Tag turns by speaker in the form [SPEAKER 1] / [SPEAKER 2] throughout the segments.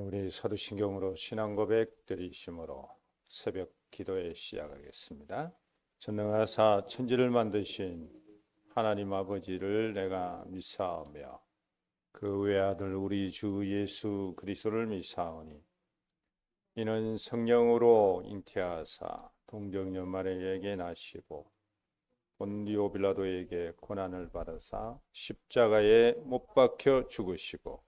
[SPEAKER 1] 우리 사도신경으로 신앙 고백 드리심으로 새벽 기도에 시작하겠습니다. 전능하사 천지를 만드신 하나님 아버지를 내가 믿사오며 그 외아들 우리 주 예수 그리스도를 믿사오니 이는 성령으로 잉태하사 동정연말에게 나시고 본디오 빌라도에게 고난을 받으사 십자가에 못 박혀 죽으시고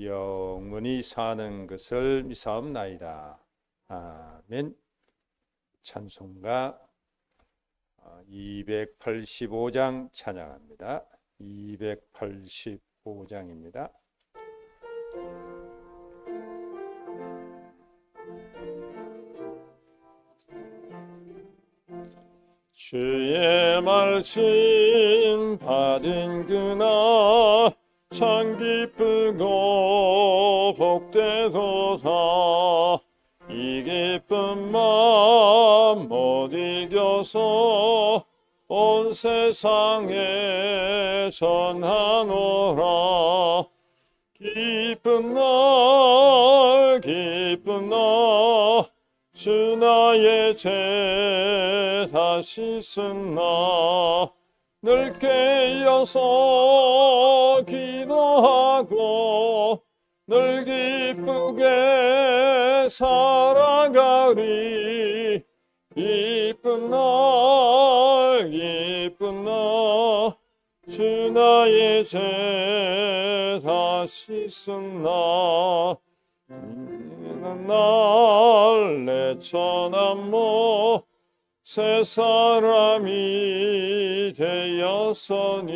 [SPEAKER 1] 영원히 사는 것을 미사옵나이다. 아멘. 찬송가 285장 찬양합니다. 285장입니다. 주의 말씀 받은 그날 참 기쁘고 복되도다 이 기쁜 마음 못 이겨서 온 세상에 전하노라. 기쁜 날 기쁜 날주 나의 죄 다시 쓴나 늘 깨어서 기도하고 늘 기쁘게 살아가리. 이쁜 날 이쁜 날 주 나의 죄 다시 쓴나. 이는 날내 천암모 새 사람이 되었으니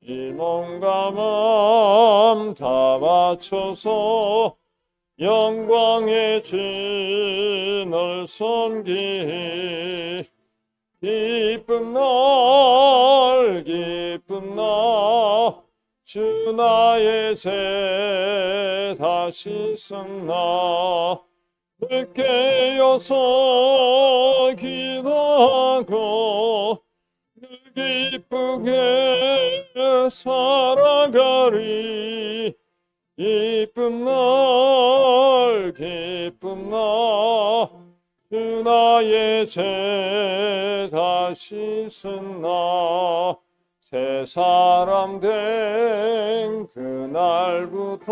[SPEAKER 1] 이 몸과 마음 다 바쳐서 영광의 주를 섬기 기쁜 날 기쁜 날주 나의 죄 다시 늘 깨어서 기도하고 늘 기쁘게 살아가리. 이쁜 날 기쁜 날그 나의 죄 다시 쓴나. 새 사람 된 그날부터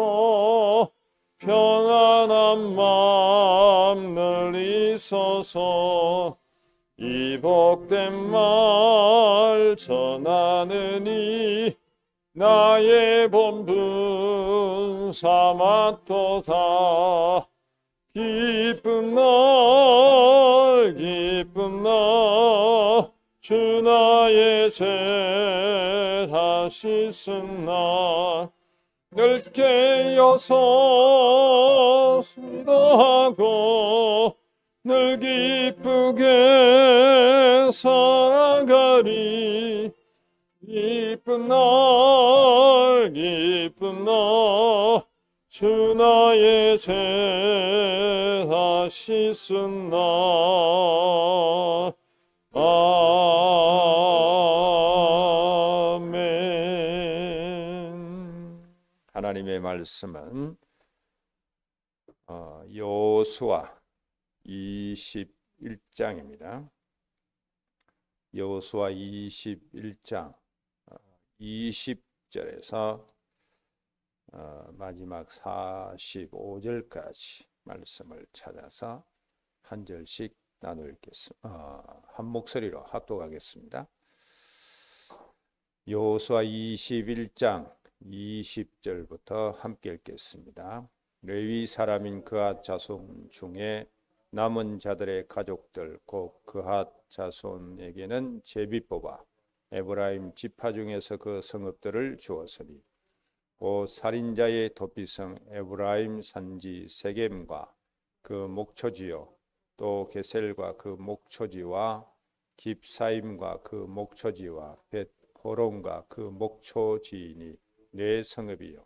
[SPEAKER 1] 평안한 마음 늘 있어서 이 복된 말 전하느니 나의 본분 삼았도다 기쁜 날 기쁜 날 주 나의 죄 다시 쓴날 늘 깨어서 기도하고 늘 기쁘게 살아가리. 기쁜 날 기쁜 날 주 나의 죄 다시 쓴날 하 나님의 말씀은 어, 여호수아 21장입니다. 여호수아 21장 20절에서 어, 마지막 45절까지 말씀을 찾아서 한 절씩 나누 읽겠습니다. 어, 한 목소리로 합독하겠습니다. 여호수아 21장 20절부터 함께 읽겠습니다. 레위 사람인 그앗 자손 중에 남은 자들의 가족들 곧 그앗 자손에게는 제비 뽑아 에브라임 지파 중에서 그 성읍들을 주었으니
[SPEAKER 2] 오 살인자의 도피성 에브라임 산지 세겜과 그 목초지요 또 게셀과 그 목초지와 깁사임과 그 목초지와 벳호론과 그 목초지이니 네 성읍이요.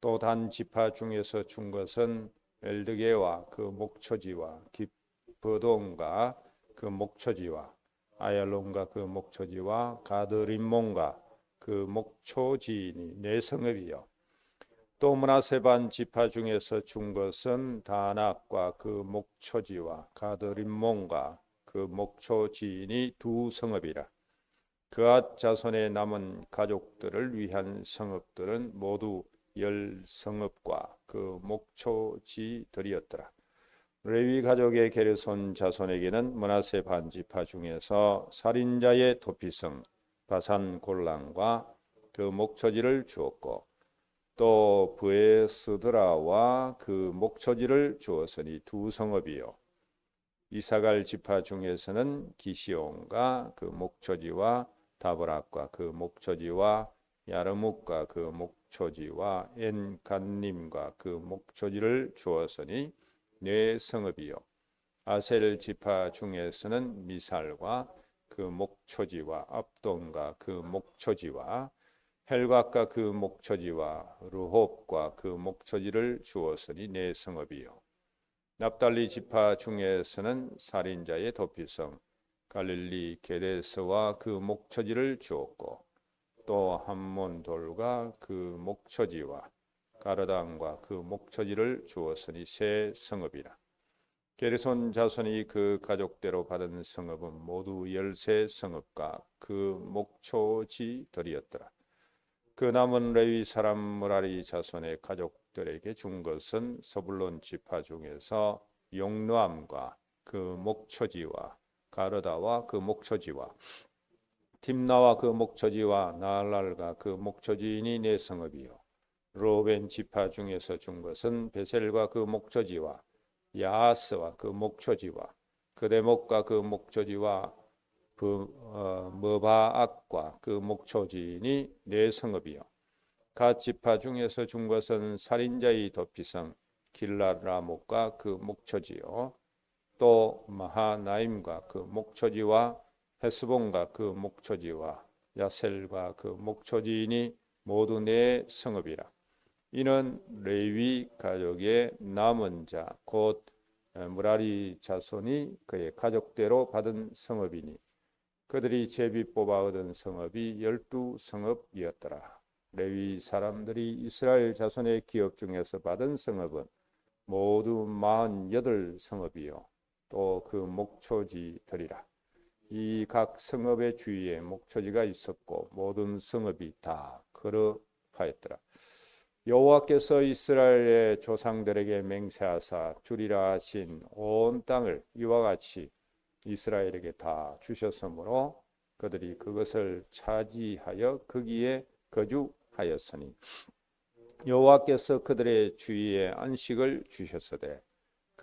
[SPEAKER 2] 또 단 지파 중에서 준 것은 엘드게와 그 목초지와 깁브돈과 그 목초지와 아얄론과 그 목초지와 가드림몬과 그 목초지이니 네 성읍이요. 또 문하세반 지파 중에서 준 것은 다낙과 그 목초지와 가드림몬과 그 목초지인이 두 성읍이라 그앗 자손의 남은 가족들을 위한 성읍들은 모두 열 성읍과 그 목초지들이었더라. 레위 가족의 게르손 자손에게는 문하세 반지파 중에서 살인자의 도피성 바산 골랑과 그 목초지를 주었고 또 브에스드라와 그 목초지를 주었으니 두 성읍이요 이사갈 지파 중에서는 기시온과 그 목초지와 다브락과 그 목초지와 야르묵과 그 목초지와 엔간님과 그 목초지를 주었으니 네 성읍이요. 아셀 지파 중에서는 미살과 그 목초지와 압돈과 그 목초지와 헬각과 그 목초지와 르홉과 그 목초지를 주었으니 네 성읍이요. 납달리 지파 중에서는 살인자의 도피성 갈릴리 게데스와 그 목초지를 주었고 또 함몬돌과 그 목초지와 가르당과 그 목초지를 주었으니 세 성읍이라. 게르손 자손이 그 가족대로 받은 성읍은 모두 열세 성읍과 그 목초지들이었더라. 그 남은 레위 사람 무라리 자손의 가족들에게 준 것은 서불론 지파 중에서 용노암과 그 목초지와 가르다와 그 목초지와 팀나와 그 목초지와 나랄과 그 목초지인이 네 성읍이요. 로벤 지파 중에서 준 것은 베셀과 그 목초지와 야스와 그 목초지와 그대목과 그 목초지와 그 어, 머바악과 그 목초지인이 네 성읍이요. 갓 지파 중에서 준 것은 살인자의 도피성 길라라목과 그 목초지요 또 마하나임과 그 목초지와 헤스본과 그 목초지와 야셀과 그 목초지인이 모두 네 성읍이라 이는 레위 가족의 남은 자 곧 무라리 자손이 그의 가족대로 받은 성읍이니 그들이 제비 뽑아 얻은 성읍이 열두 성읍이었더라. 레위 사람들이 이스라엘 자손의 기업 중에서 받은 성읍은 모두 마흔여덟 성읍이요. 또 그 목초지들이라. 이 각 성읍의 주위에 목초지가 있었고 모든 성읍이 다 그러하였더라. 여호와께서 이스라엘의 조상들에게 맹세하사 주리라 하신 온 땅을 이와 같이 이스라엘에게 다 주셨으므로 그들이 그것을 차지하여 거기에 거주하였으니 여호와께서 그들의 주위에 안식을 주셨으되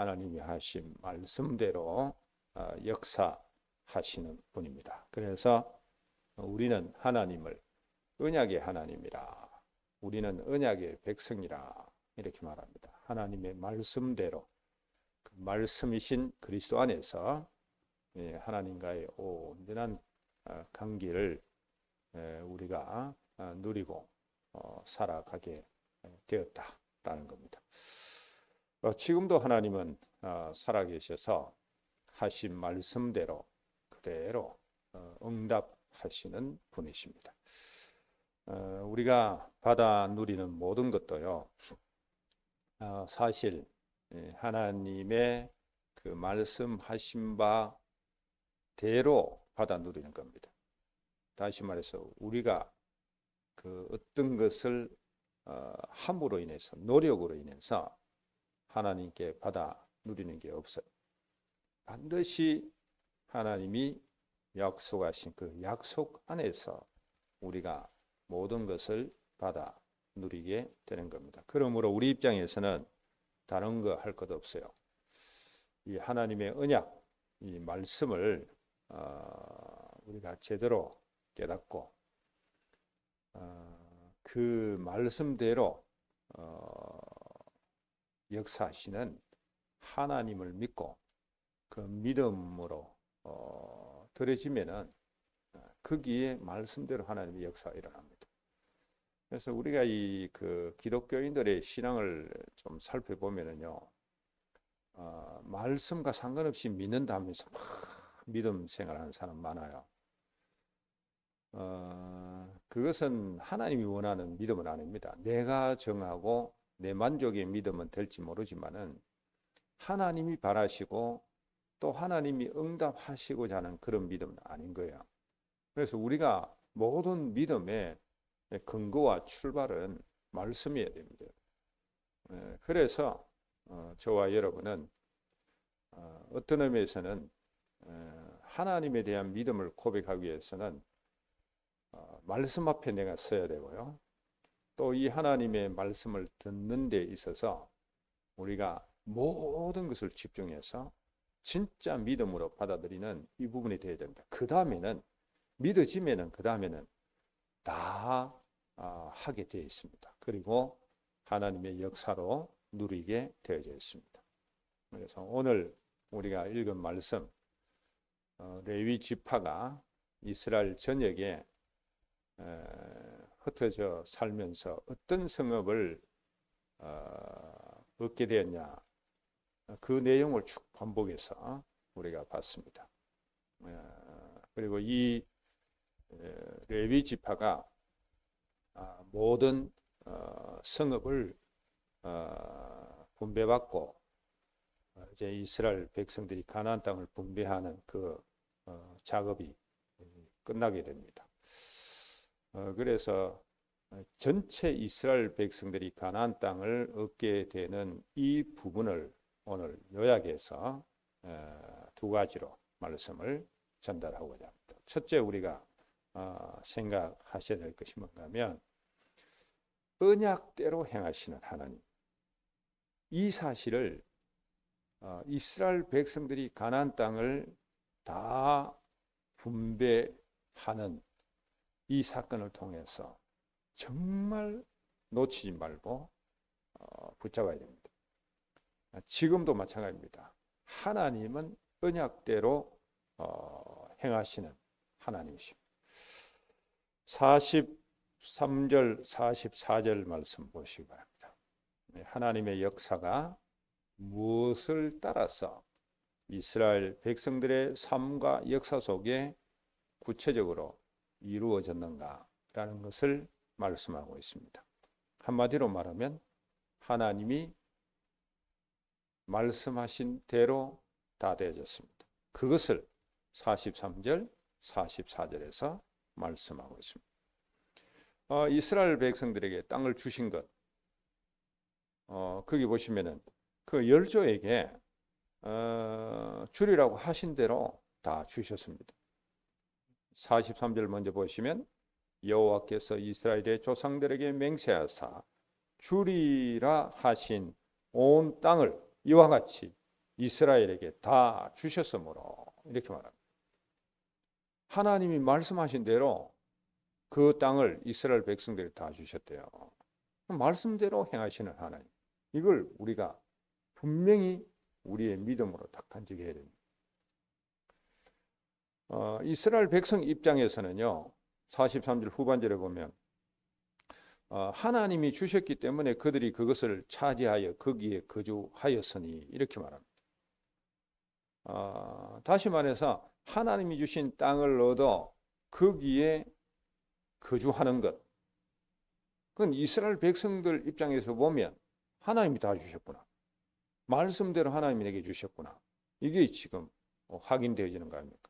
[SPEAKER 2] 하나님이 하신 말씀대로 어, 역사하시는 분입니다. 그래서 우리는 하나님을 언약의 하나님이라. 우리는 언약의 백성이라. 이렇게 말합니다. 하나님의 말씀대로 그 말씀이신 그리스도 안에서 예, 하나님과의 온전한 어, 관계를 우리가 어, 누리고 어, 살아가게 되었다라는 겁니다. 지금도 하나님은 살아계셔서 하신 말씀대로 그대로 응답하시는 분이십니다. 우리가 받아 누리는 모든 것도요, 사실 예, 하나님의 그 말씀하신 바 대로 받아 누리는 겁니다. 다시 말해서 우리가 그 어떤 것을 어, 함으로 인해서 노력으로 인해서 하나님께 받아 누리는 게 없어요. 반드시 하나님이 약속하신 그 약속 안에서 우리가 모든 것을 받아 누리게 되는 겁니다. 그러므로 우리 입장에서는 다른 거 할 것 없어요. 이 하나님의 언약, 이 말씀을 어, 우리가 제대로 깨닫고 어, 그 말씀대로 어, 역사하시는 하나님을 믿고 그 믿음으로 어, 들어지면은 거기에 말씀대로 하나님의 역사가 일어납니다. 그래서 우리가 이 그 기독교인들의 신앙을 좀 살펴보면은요, 어, 말씀과 상관없이 믿는다면서 막 믿음 생활하는 사람 많아요. 어, 그것은 하나님이 원하는 믿음은 아닙니다. 내가 정하고 내 만족의 믿음은 될지 모르지만은 하나님이 바라시고 또 하나님이 응답하시고자 하는 그런 믿음은 아닌 거예요. 그래서 우리가 모든 믿음의 근거와 출발은 말씀이어야 됩니다. 예, 그래서 어, 저와 여러분은 어, 어떤 의미에서는 어, 하나님에 대한 믿음을 고백하기 위해서는 말씀 앞에 내가 서야 되고요. 또 이 하나님의 말씀을 듣는 데 있어서 우리가 모든 것을 집중해서 진짜 믿음으로 받아들이는 이 부분이 되어야 됩니다. 그 다음에는 믿어지면은 그 다음에는 다 아, 하게 되어 있습니다. 그리고 하나님의 역사로 누리게 되어져 있습니다. 그래서 오늘 우리가 읽은 말씀 어, 레위 지파가 이스라엘 전역에 흩어져 살면서 어떤 성읍을 어, 얻게 되었냐 그 내용을 쭉 반복해서 우리가 봤습니다. 그리고 이 레위 지파가 아, 모든 어, 성읍을 어, 분배받고 어, 이제 이스라엘 백성들이 가나안 땅을 분배하는 그 작업이 끝나게 됩니다. 그래서 전체 이스라엘 백성들이 가나안 땅을 얻게 되는 이 부분을 오늘 요약해서 두 가지로 말씀을 전달하고자 합니다. 첫째 우리가 생각하셔야 될 것이 뭔가 하면 언약대로 행하시는 하나님. 이 사실을 어, 이스라엘 백성들이 가나안 땅을 다 분배하는 이 사건을 통해서 정말 놓치지 말고 어, 붙잡아야 됩니다. 지금도 마찬가지입니다. 하나님은 언약대로 어, 행하시는 하나님이십니다. 3절 44절 말씀 보시기 바랍니다. 네, 하나님의 역사가 무엇을 따라서 이스라엘 백성들의 삶과 역사 속에 구체적으로 이루어졌는가라는 것을 말씀하고 있습니다. 한마디로 말하면 하나님이 말씀하신 대로 다 되어졌습니다. 그것을 43절, 44절에서 말씀하고 있습니다. 어, 이스라엘 백성들에게 땅을 주신 것, 어, 거기 보시면은 그 열조에게 어, 주리라고 하신 대로 다 주셨습니다. 43절 먼저 보시면 여호와께서 이스라엘의 조상들에게 맹세하사 주리라 하신 온 땅을 이와 같이 이스라엘에게 다 주셨으므로 이렇게 말합니다. 하나님이 말씀하신 대로 그 땅을 이스라엘 백성들이 다 주셨대요. 말씀대로 행하시는 하나님. 이걸 우리가 분명히 우리의 믿음으로 딱 간직해야 됩니다. 어, 이스라엘 백성 입장에서는요, 43절 후반절에 보면, 어, 하나님이 주셨기 때문에 그들이 그것을 차지하여 거기에 거주하였으니, 이렇게 말합니다. 어, 다시 말해서, 하나님이 주신 땅을 얻어 거기에 거주하는 것. 그건 이스라엘 백성들 입장에서 보면 하나님이 다 주셨구나. 말씀대로 하나님이 내게 주셨구나. 이게 지금 확인되어지는 거 아닙니까?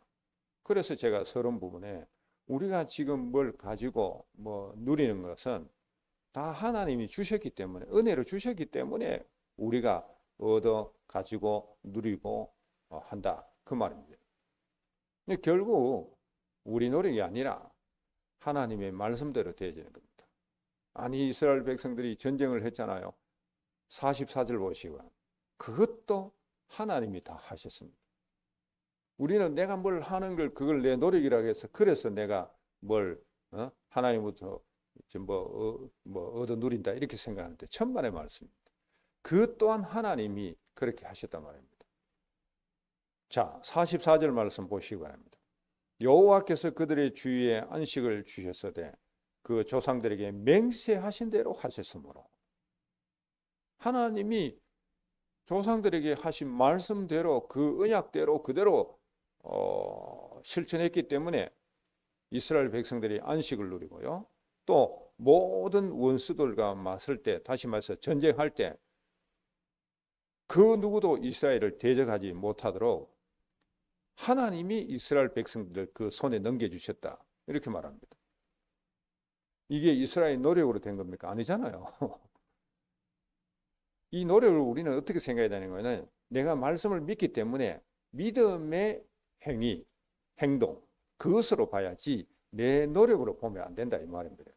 [SPEAKER 2] 그래서 제가 서론 부분에 우리가 지금 뭘 가지고 뭐 누리는 것은 다 하나님이 주셨기 때문에 은혜로 주셨기 때문에 우리가 얻어 가지고 누리고 어, 한다 그 말입니다. 근데 결국 우리 노력이 아니라 하나님의 말씀대로 되어지는 겁니다. 아니 이스라엘 백성들이 전쟁을 했잖아요. 44절 보시고 그것도 하나님이 다 하셨습니다. 우리는 내가 뭘 하는 걸 그걸 내 노력이라고 해서 그래서 내가 뭘 어? 하나님부터 뭐, 어, 뭐 얻어 누린다 이렇게 생각하는데 천만의 말씀입니다. 그 또한 하나님이 그렇게 하셨단 말입니다. 자, 44절 말씀 보시기 바랍니다. 여호와께서 그들의 주위에 안식을 주셨으되 그 조상들에게 맹세하신 대로 하셨으므로 하나님이 조상들에게 하신 말씀대로 그 언약대로 그대로 어, 실천했기 때문에 이스라엘 백성들이 안식을 누리고요. 또 모든 원수들과 맞설 때 다시 말해서 전쟁할 때 그 누구도 이스라엘을 대적하지 못하도록 하나님이 이스라엘 백성들을 그 손에 넘겨주셨다. 이렇게 말합니다. 이게 이스라엘 노력으로 된 겁니까? 아니잖아요. 이 노력을 우리는 어떻게 생각해야 되는 거는 내가 말씀을 믿기 때문에 믿음의 행위, 행동, 그것으로 봐야지 내 노력으로 보면 안 된다 이 말입니다.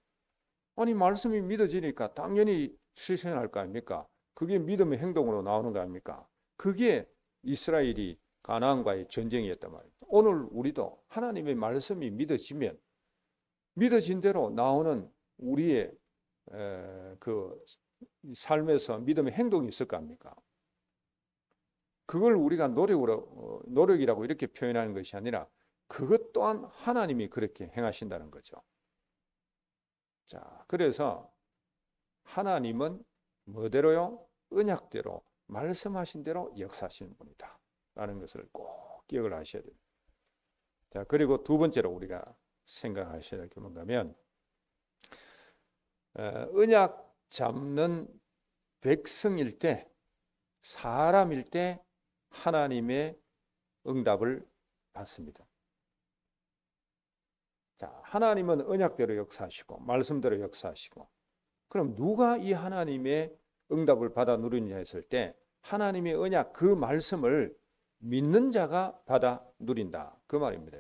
[SPEAKER 2] 아니 말씀이 믿어지니까 당연히 실천할 거 아닙니까? 그게 믿음의 행동으로 나오는 거 아닙니까? 그게 이스라엘이 가나안과의 전쟁이었단 말입니다. 오늘 우리도 하나님의 말씀이 믿어지면 믿어진 대로 나오는 우리의 그 삶에서 믿음의 행동이 있을 거 아닙니까? 그걸 우리가 노력으로 어, 노력이라고 이렇게 표현하는 것이 아니라 그것 또한 하나님이 그렇게 행하신다는 거죠. 자, 그래서 하나님은 뭐대로요? 언약대로 말씀하신 대로 역사하시는 분이다. 라는 것을 꼭 기억을 하셔야 됩니다. 자, 그리고 두 번째로 우리가 생각하셔야 될 게 뭔가 하면 어, 언약 잡는 백성일 때 사람일 때 하나님의 응답을 받습니다. 자, 하나님은 언약대로 역사하시고 말씀대로 역사하시고 그럼 누가 이 하나님의 응답을 받아 누리느냐 했을 때 하나님의 언약 그 말씀을 믿는 자가 받아 누린다. 그 말입니다.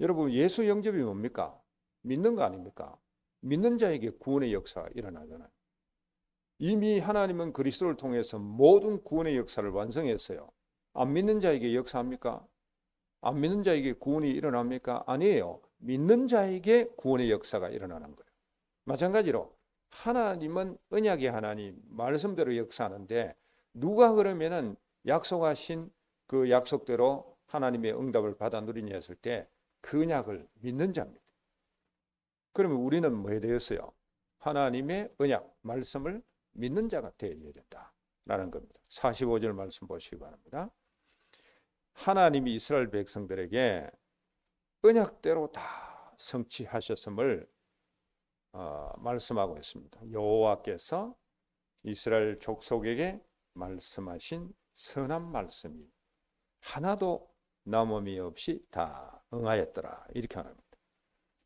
[SPEAKER 2] 여러분 예수 영접이 뭡니까? 믿는 거 아닙니까? 믿는 자에게 구원의 역사가 일어나잖아요. 이미 하나님은 그리스도를 통해서 모든 구원의 역사를 완성했어요. 안 믿는 자에게 역사합니까? 안 믿는 자에게 구원이 일어납니까? 아니에요. 믿는 자에게 구원의 역사가 일어나는 거예요. 마찬가지로 하나님은 언약의 하나님, 말씀대로 역사하는데 누가 그러면은 약속하신 그 약속대로 하나님의 응답을 받아 누리냐 했을 때 그 언약을 믿는 자입니다. 그러면 우리는 뭐에 되었어요? 하나님의 언약, 말씀을 믿는 자가 되어야 된다라는 겁니다. 45절 말씀 보시기 바랍니다. 하나님이 이스라엘 백성들에게 언약대로 다 성취하셨음을 어, 말씀하고 있습니다. 여호와께서 이스라엘 족속에게 말씀하신 선한 말씀이 하나도 남음이 없이 다 응하였더라 이렇게 합니다.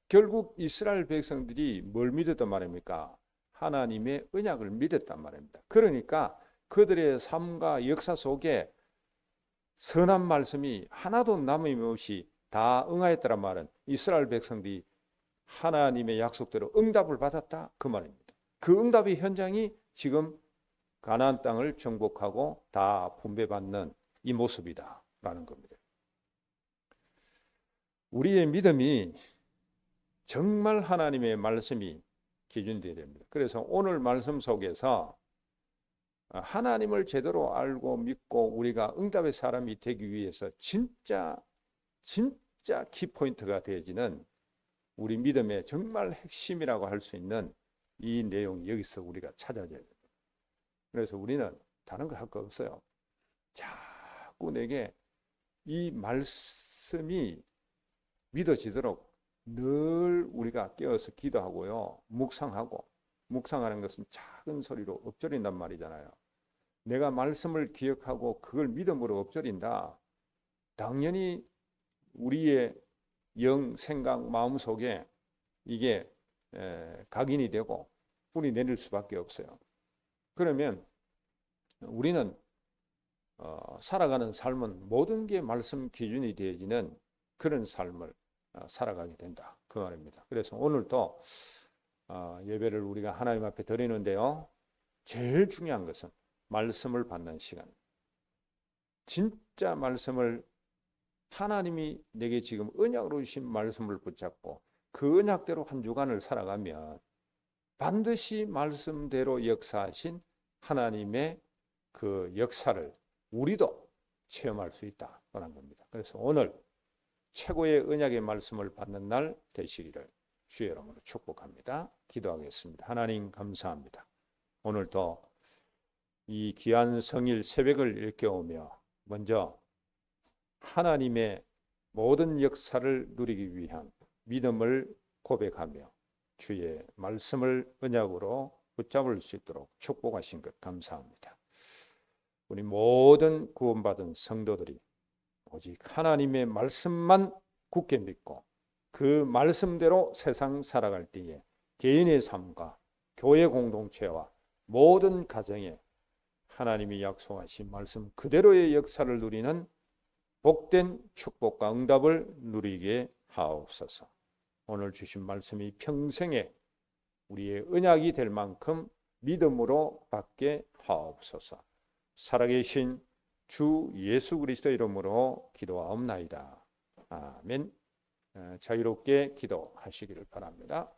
[SPEAKER 2] 결국 이스라엘 백성들이 뭘 믿었단 말입니까? 하나님의 언약을 믿었단 말입니다. 그러니까 그들의 삶과 역사 속에 선한 말씀이 하나도 남음없이 다 응하였더란 말은 이스라엘 백성들이 하나님의 약속대로 응답을 받았다 그 말입니다. 그 응답의 현장이 지금 가나안 땅을 정복하고 다 분배받는 이 모습이다라는 겁니다. 우리의 믿음이 정말 하나님의 말씀이 기준되어야 됩니다. 그래서 오늘 말씀 속에서 하나님을 제대로 알고 믿고 우리가 응답의 사람이 되기 위해서 진짜 진짜 키포인트가 되어지는 우리 믿음의 정말 핵심이라고 할 수 있는 이 내용 여기서 우리가 찾아야 됩니다. 그래서 우리는 다른 거 할 거 없어요. 자꾸 내게 이 말씀이 믿어지도록 늘 우리가 깨어서 기도하고요. 묵상하고 묵상하는 것은 작은 소리로 엎드린단 말이잖아요. 내가 말씀을 기억하고 그걸 믿음으로 엎드린다. 당연히 우리의 영, 생각, 마음 속에 이게 에, 각인이 되고 뿌리 내릴 수밖에 없어요. 그러면 우리는 어, 살아가는 삶은 모든 게 말씀 기준이 되어지는 그런 삶을 어, 살아가게 된다. 그 말입니다. 그래서 오늘도 어, 예배를 우리가 하나님 앞에 드리는데요. 제일 중요한 것은 말씀을 받는 시간. 진짜 말씀을 하나님이 내게 지금 언약으로 주신 말씀을 붙잡고 그 언약대로 한 주간을 살아가면 반드시 말씀대로 역사하신 하나님의 그 역사를 우리도 체험할 수 있다라는 겁니다. 그래서 오늘 최고의 언약의 말씀을 받는 날 되시기를 주의 이름으로 축복합니다. 기도하겠습니다. 하나님 감사합니다. 오늘도 이 귀한 성일 새벽을 일깨우며 먼저 하나님의 모든 역사를 누리기 위한 믿음을 고백하며 주의 말씀을 언약으로 붙잡을 수 있도록 축복하신 것 감사합니다. 우리 모든 구원받은 성도들이 오직 하나님의 말씀만 굳게 믿고 그 말씀대로 세상 살아갈 때에 개인의 삶과 교회 공동체와 모든 가정에 하나님이 약속하신 말씀 그대로의 역사를 누리는 복된 축복과 응답을 누리게 하옵소서. 오늘 주신 말씀이 평생에 우리의 언약이 될 만큼 믿음으로 받게 하옵소서. 살아계신 주 예수 그리스도 이름으로 기도하옵나이다. 아멘. 어, 자유롭게 기도하시기를 바랍니다.